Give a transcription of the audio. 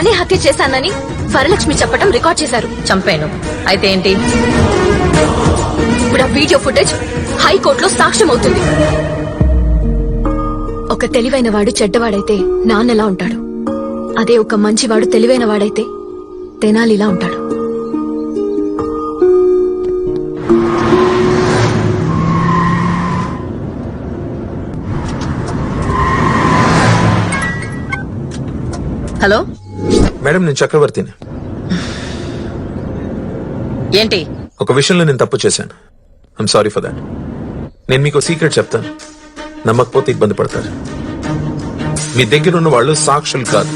తనే హత్య చేశానని వరలక్ష్మి చెప్పడం రికార్డ్ చేశారు. చంపాను. అయితే ఏంటి? ఇప్పుడు ఆ వీడియో ఫుటేజ్ హైకోర్టులో సాక్ష్యం అవుతుంది ఒక తెలివైన వాడు చెడ్డవాడైతే నాన్నలా ఉంటాడు. అదే ఒక మంచివాడు తెలివైన వాడైతే తెనాలిలా ఉంటాడు. హలో? మేడం నేను చక్రవర్తిని. ఏంటి? ఒక విషయంలో నేను తప్పు చేశాను. ఐఎమ్ సారీ ఫర్ దాట్ నేను మీకు సీక్రెట్ చెప్తాను. నమ్మకపోతే ఇబ్బంది పడతారు. మీ దగ్గర ఉన్న వాళ్ళు సాక్షులు కాదు.